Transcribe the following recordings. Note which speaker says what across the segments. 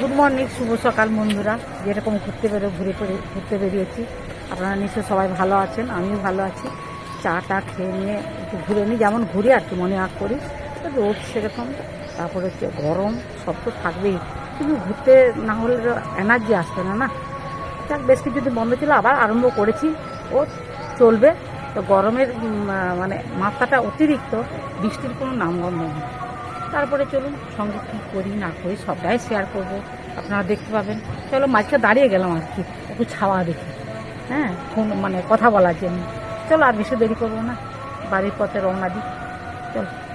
Speaker 1: Good morning শুভ সকাল বন্ধুরা। যেরকম ঘুরতে বেরো, ঘুরে ঘুরতে বেরিয়েছি। আপনারা নিশ্চয়ই সবাই ভালো আছেন, আমিও ভালো আছি। চা টা খেয়ে নিয়ে একটু ঘুরে নিই, যেমন ঘুরি আর কি, মনে আগ করি। রোদ সেরকম, তারপরে হচ্ছে গরম, সব তো থাকবেই। কিন্তু ঘুরতে না হলে এনার্জি আসবে না না? যাক, বেশ কিছুদিন বন্ধ ছিল, আবার আরম্ভ করেছি। ও চলবে। তো গরমের মানে মাত্রাটা অতিরিক্ত, বৃষ্টির কোনো নামগন্ধ নেই। তারপরে চলুন সঙ্গে কী করি, না করি, সবটাই শেয়ার করব। আপনারা দেখতে পাবেন। চলো মাঝখানে দাঁড়িয়ে গেলাম আর কি, একটু ছাওয়া দেখি। হ্যাঁ ফোন মানে কথা বলার জন্য। চলো, আর বেশি দেরি করব না। বাড়ির পথে রওনা দিই। চলো।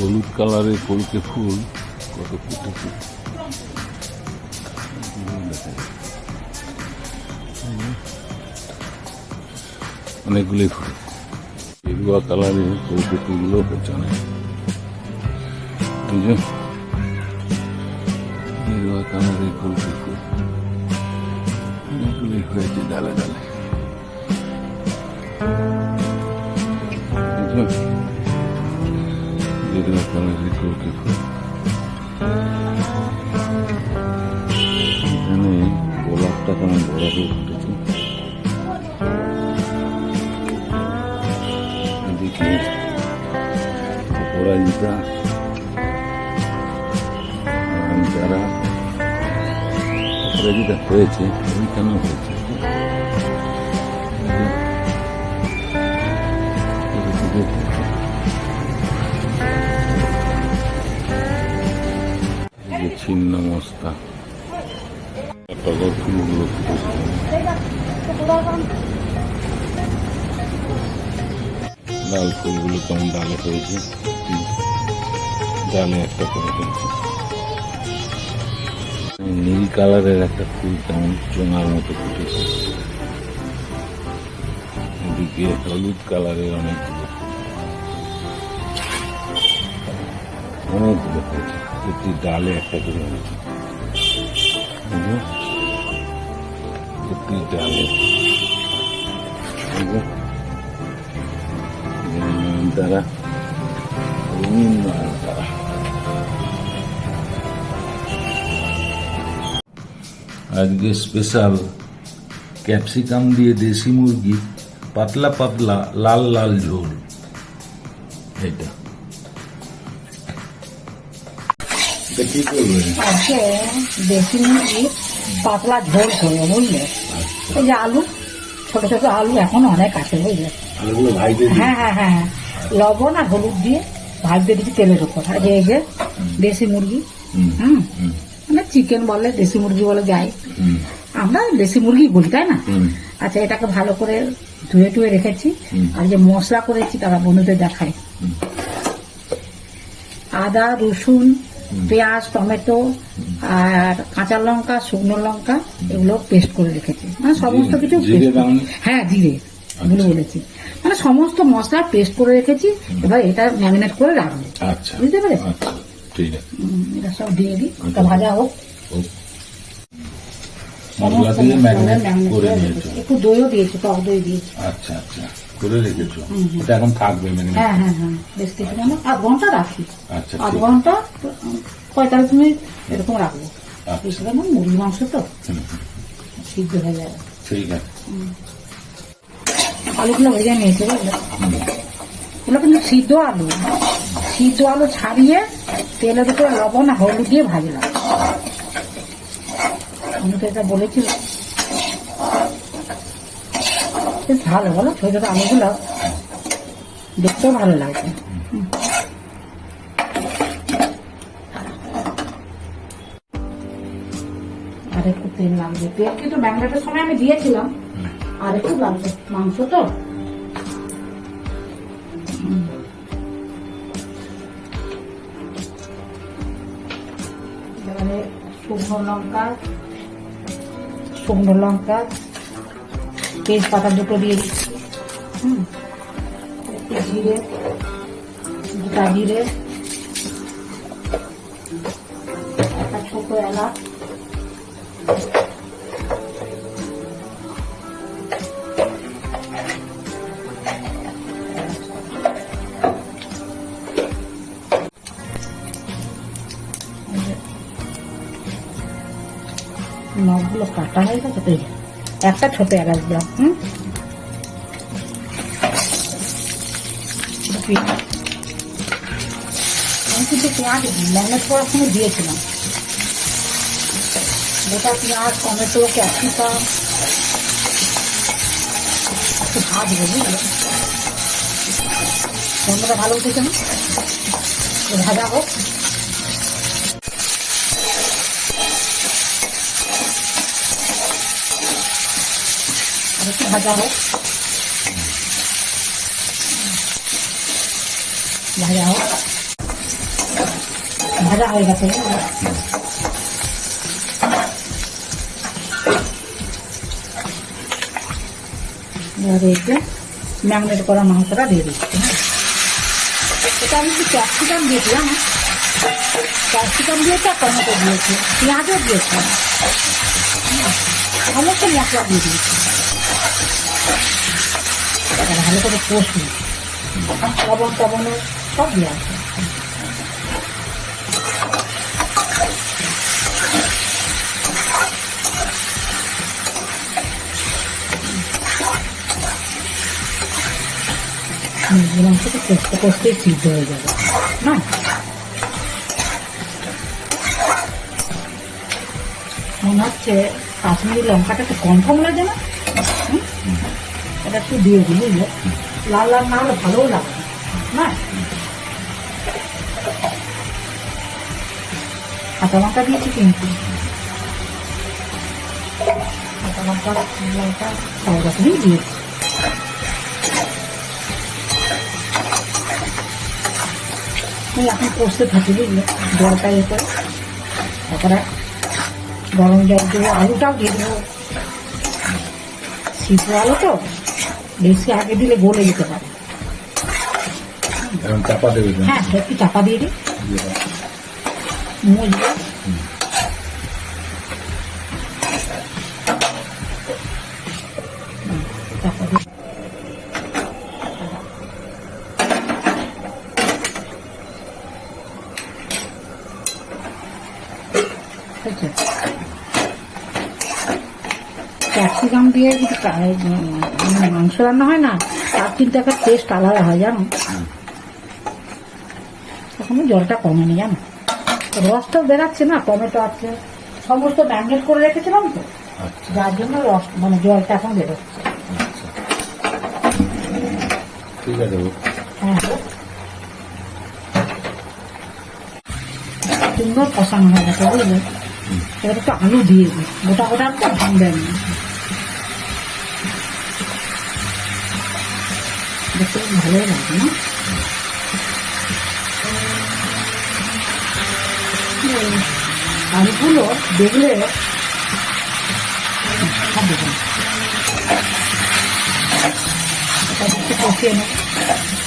Speaker 2: হলুদ কালারের কলকে ফুল, কত ফুটে ফুল অনেকগুলি ফুল। গেরুয়া কালারের কলকে ফুলগুলো হচ্ছে অনেক। গেরুয়া কালারের কলকে ফুল। অনেকগুলি হয়েছে ডালে ডালে। যে গেরুয়া কালারের কলকে ফুল এখানে গোলাপটা কেমন বড় হয়ে ফুটেছে এদিকে অপরাজিতা যারা অপরাজিতা হয়েছে ওইখানেও হয়েছে? ছিন্ন মস্তা ফুলগুলো লাল ফুলগুলো কেমন ডালে হয়েছে, ডালে একটা করে এই নীল কালারের একটা ফুল কেমন চোঙার মতো ফুটেছে। এদিকে হলুদ কালারের অনেকগুলো অনেকগুলো হয়েছে প্রতি ডালে একটা করে হয়েছে এই যে, প্রতি ডালে এই যে, এই যে নয়নতারা রঙিন নয়নতারা আজকে স্পেশাল ক্যাপসিকাম দিয়ে দেশি মুরগি পাতলা পাতলা লাল লাল ঝোল এটা কি
Speaker 1: আজকে দেশি মুরগি পাতলা ঝোল করব বুঝলে? এই যে আলু ছোট ছোট আলু এখন অনেক আছে বুঝলে?
Speaker 2: দিই।
Speaker 1: হ্যাঁ হ্যাঁ হ্যাঁ লবণ আর হলুদ দিয়ে ভাজতে দিচ্ছি তেলের উপর। আর এই যে দেশি মুরগি
Speaker 2: হুম,
Speaker 1: মানে চিকেন বলে দেশি মুরগি বলে যায় আমরা দেশি মুরগি বলি তাই না? আচ্ছা এটাকে ভালো করে ধুয়ে টুয়ে রেখেছি। আর যে মশলা করেছি তারা বন্ধুদের দেখায়। আদা রসুন পেঁয়াজ টমেটো আর কাঁচা লঙ্কা শুকনো লঙ্কা এগুলো পেস্ট করে রেখেছি। মানে সমস্ত কিছু
Speaker 2: দাওনি?
Speaker 1: হ্যাঁ জিরে। এগুলো বলেছি। মানে সমস্ত মশলা পেস্ট করে রেখেছি এবার এটা ম্যারিনেট করে রাখব।
Speaker 2: আচ্ছা।
Speaker 1: বুঝতে পেরেছ
Speaker 2: আচ্ছা
Speaker 1: এটা সব দিয়ে দিই এটা ভাজা হোক।
Speaker 2: মশলা দিয়ে
Speaker 1: সমস্ত
Speaker 2: ম্যারিনেট করে
Speaker 1: করে একটু দইও দিয়েছি টক দই দিয়েছি।
Speaker 2: আচ্ছা আচ্ছা। করে রেখেছো। এটা এখন থাকবে ম্যারিনেট
Speaker 1: হ্যাঁ হ্যাঁ হ্যাঁ। বেশ কিছু মানে আধ ঘণ্টা রাখি।
Speaker 2: আচ্ছা
Speaker 1: আধ ঘণ্টা পঁয়তাল্লিশ মিনিট এরকম রাখব।
Speaker 2: আচ্ছা।
Speaker 1: না মুরগি মাংস তো। সিদ্ধ হয়ে যাবে।
Speaker 2: ঠিক আছে।
Speaker 1: আলুগুলো ভেজে নিয়েছি বুঝলে? এগুলো কিন্তু সিদ্ধ আলু। সিদ্ধ আলু ছাড়িয়ে তেলের উপরে লবণ হলুদ দিয়ে ভাজলাম। আমি তো এটা বলেছি বেশ ভালো, বলো? ছোট ছোট আলুগুলো দেখতেও ভালো লাগছে। হুম। আর একটু তেল লাগবে। তেল কিন্তু ম্যাগনেটের সময় আমি দিয়েছিলাম। আর একটু লাগবে। মাংস তো। এবারে শুকনো লঙ্কা শুকনো লঙ্কা তেজপাতা দুটো দিয়ে দিচ্ছি হুম। জিরে গোটা জিরে, একটা ছোট এলাচ। নখগুলো কাটা হয়ে গেছে তো। একটা ছোট এলাচ দিলাম হুম? কিন্তু পেঁয়াজ ম্যাগনেট করার সময় দিয়েছিলাম। গোটা পেঁয়াজ, টমেটো, ক্যাপসিকাম। একটু ভাজবো বুঝলে? গন্ধটা ভালো উঠেছে না? ভাজা হোক আর একটু ভাজা হোক। ভাজা হোক। ভাজা হয়ে গেছে। ম্যাগনেট করা মাংসটা দিয়ে দিচ্ছি। এটা আমি একটু ক্যাপসিকাম দিয়েছিলাম। ক্যাপসিকাম দিয়েছি আর টমেটো দিয়েছি, পেঁয়াজও দিয়েছি। সমস্ত মশলা দিয়ে দিয়েছি। আর ভালো করে কষি লবণ টবণ সব দেওয়া আছে। মুরগির সিদ্ধ হয়ে যাবে। না। মনে হচ্ছে কাশ্মীরি লঙ্কাটা একটু কম লাগে না? এটা একটু দিয়ে দিই বুঝলে লাল লাল না হলে ভালোও লাগে না কাঁচা লঙ্কা দিয়েছি কিন্তু কাঁচা লঙ্কা লঙ্কা সব রকমই দিয়েছি এই এখন কষতে থাকি বুঝলে জলটা এ করে তারপরে গরম জল দেবো আলুটাও দিয়ে দেবো সিদ্ধ আলু তো? বেশি আগে দিলে গলে যেতে পারে।
Speaker 2: এখন চাপা দেবে
Speaker 1: হ্যাঁ একটু চাপা দিয়ে দিই। চাপা দিয়ে হয়েছে? ক্যাপসিকাম দিয়ে মানে মাংস রান্না হয় না তার কিন্তু একটা টেস্ট আলাদা হয় জানো? এখনও জলটা কমেনি জানো? রসটাও বেরাচ্ছে না টমেটো আছে সমস্ত ম্যাগনেট করে রেখেছিলাম তো।
Speaker 2: আচ্ছা।
Speaker 1: যার জন্য রস মানে জলটা এখন বেরোচ্ছে।
Speaker 2: আচ্ছা। ঠিক আছে
Speaker 1: হ্যাঁ সুন্দর কষানো হয়ে গেছে বুঝলে? এবার একটু আলু দিয়ে দিই। গোটা গোটা ভাঙবেন না। দেখতে ভালোই লাগে না আলুগুলো দেখলে কষিয়ে নেব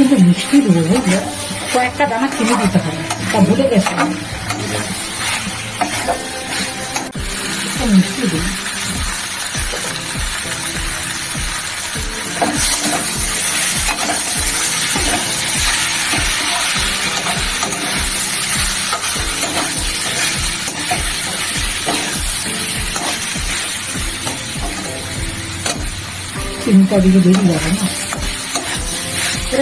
Speaker 1: কিন্তু মিষ্টি দেবো বুঝলে কয়েকটা দানা চিনি দিতে হবে। তা ভুলে গেছে মিষ্টি দিই চিনিটা দিকে যাবে না।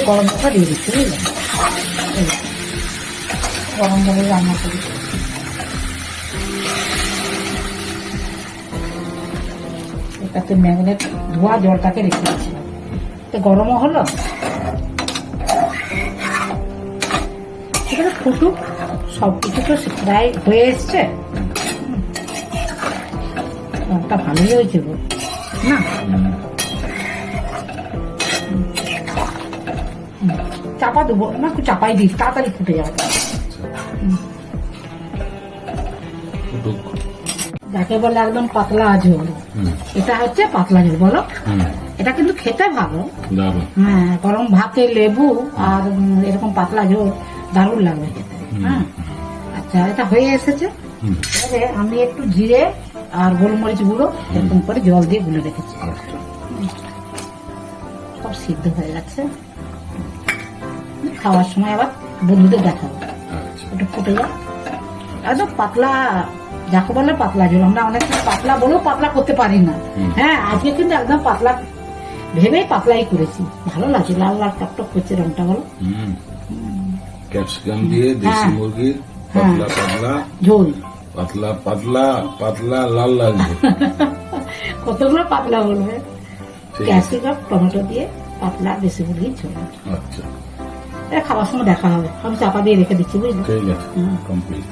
Speaker 1: গরম মশলা দিয়ে দিচ্ছি গরম জলে রান্না করি। এটাতে ম্যাগনেট ধোয়া জলটাকে রেখে দিয়েছিলাম। তো গরমও হলো। এবারে ফুটুক সব কিছু তো প্রায় হয়ে এসছে। রংটা ভালোই হয়েছে না? চাপা দেবো। না একটু চাপাই দিস তাড়াতাড়ি ফুটে যাবে। যাকে বলে একদম পাতলা ঝোল এটা হচ্ছে পাতলা ঝোল বলো? এটা কিন্তু খেতে ভালো। হ্যাঁ গরম ভাতে লেবু আর এরকম পাতলা ঝোল দারুণ লাগবে খেতে। হ্যাঁ? আচ্ছা এটা হয়ে এসেছে। এবারে আমি একটু জিরে আর গোলমরিচ গুঁড়ো এরকম করে জল দিয়ে গুলে রেখেছি।
Speaker 2: আচ্ছা।
Speaker 1: সব সিদ্ধ হয়ে যাচ্ছে খাওয়ার সময় আবার বন্ধুদের দেখাবো।
Speaker 2: আচ্ছা।
Speaker 1: একটু ফুটে যাক। একদম পাতলা যাকে বলে পাতলা ঝোল আমরা অনেক সময় পাতলা বলেও পাতলা করতে পারি না। হ্যাঁ আজকে কিন্তু একদম পাতলা ভেবেই পাতলাই করেছি। ভালো লাগছে লাল লাল টকটক করছে রংটা বলো।
Speaker 2: ক্যাপসিকাম দিয়ে দেশি
Speaker 1: হ্যাঁ।
Speaker 2: মুরগির পাতলা পাতলা।
Speaker 1: ঝোল।
Speaker 2: পাতলা পাতলা পাতলা লাল লাল
Speaker 1: কতগুলো পাতলা বলবে? ক্যাপসিকাম টমেটো দিয়ে পাতলা বেশি মুরগির ঝোল।
Speaker 2: আচ্ছা।
Speaker 1: এটা খাওয়ার সময় দেখা হবে। আমি চাপা দিয়ে রেখে দিচ্ছি বুঝলি?
Speaker 2: ঠিক আছে কমপ্লিট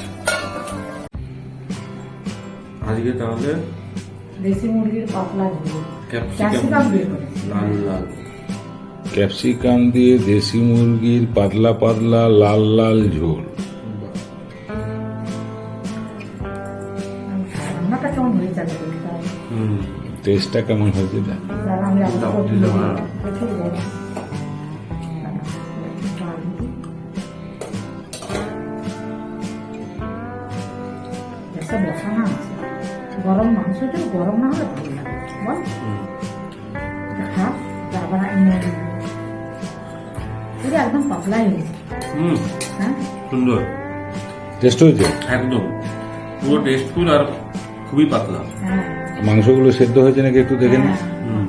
Speaker 3: আজকে তাহলে
Speaker 1: দেশি মুরগির পাতলা ঝোল।
Speaker 3: ক্যাপসিকাম লাল লাল।
Speaker 2: ক্যাপসিকাম দিয়ে দেশি মুরগির পাতলা পাতলা লাল লাল ঝোল। টেস্টটা কেমন হয়েছে
Speaker 1: গরম না হলে ভালো লাগে বল। খা তারপর দিবি। পুরো একদম পাতলাই হয়েছে
Speaker 3: হুম
Speaker 1: হ্যাঁ
Speaker 3: সুন্দর
Speaker 2: টেস্ট হয়েছে
Speaker 3: একদম পুরো টেস্টফুল আর খুবই পাতলা
Speaker 2: মাংসগুলো সেদ্ধ হয়েছে নাকি একটু দেখে নি
Speaker 3: হুম।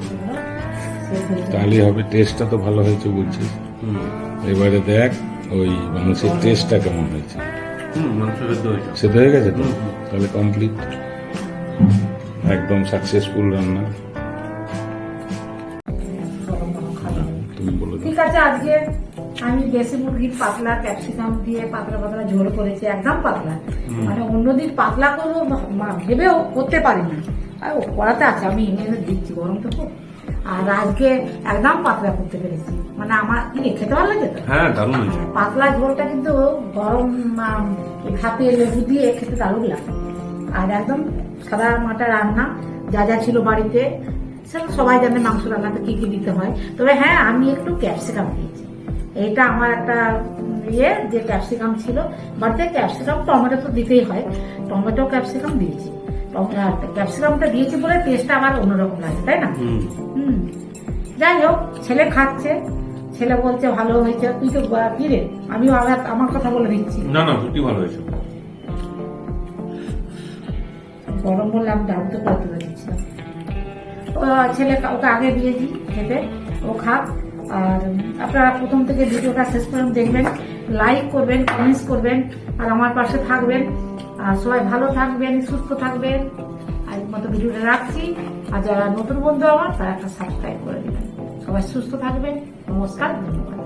Speaker 1: সেদ্ধ
Speaker 2: তাহলে হবে টেস্টটা তো ভালো হয়েছে বলছিস এবারে দেখ ওই মাংসের টেস্টটা কেমন হয়েছে
Speaker 3: সেদ্ধ
Speaker 2: হয়ে গেছে তো। তাহলে কমপ্লিট একদম সাকসেসফুল রান্না।
Speaker 1: ঠিক আছে আজকে আমি দেশি মুরগির পাতলা ক্যাপসিকাম দিয়ে পাতলা পাতলা ঝোল করেছি একদম পাতলা। মানে অন্যদিন পাতলা করব ভেবেও করতে পারি না আর ও করাতে আছে আমি এনে এনে দিচ্ছি গরম তো আর আজকে একদম পাতলা করতে পেরেছি। মানে আমার কি খেতে ভালো লাগে তো?
Speaker 3: হ্যাঁ দারুণ
Speaker 1: পাতলা ঝোলটা কিন্তু গরম এই লেবু দিয়ে খেতে দারুণ লাগে। আর একদম সাদা মাটা রান্না যা যা ছিল বাড়িতে সবাই জানে মাংস রান্নাতে কি কি দিতে হয়। তবে হ্যাঁ আমি একটু ক্যাপসিকাম দিয়েছি। এটা আমার একটা ইয়ে যে ক্যাপসিকাম ছিল। বাড়িতে ক্যাপসিকাম টমেটো তো দিতেই হয়। টমেটো ক্যাপসিকাম দিয়েছি। ক্যাপসিকামটা দিয়েছি বলে টেস্টটা আবার অন্যরকম লাগে তাই না?
Speaker 3: হুম।
Speaker 1: যাই হোক ছেলে খাচ্ছে। ছেলে বলছে ভালো হয়েছে। তুই তো কি রে? আমিও আমার আমার কথা বলে দিচ্ছি।
Speaker 3: না না ভালো হয়েছে।
Speaker 1: গরম বললে আমি ডাউন তো করে তুলে ও ছেলে ওকে আগে দিয়ে দিই খেতে, ও খাক। আর আপনারা প্রথম থেকে ভিডিওটা শেষ পর্যন্ত দেখবেন লাইক করবেন কমেন্টস করবেন, আর আমার পাশে থাকবেন। আর সবাই ভালো থাকবেন, সুস্থ থাকবেন। আর মতো ভিডিওটা রাখছি। আর যারা নতুন বন্ধু আমার, তারা একটা সাবস্ক্রাইব করে দেবেন। সবাই সুস্থ থাকবেন। নমস্কার, ধন্যবাদ।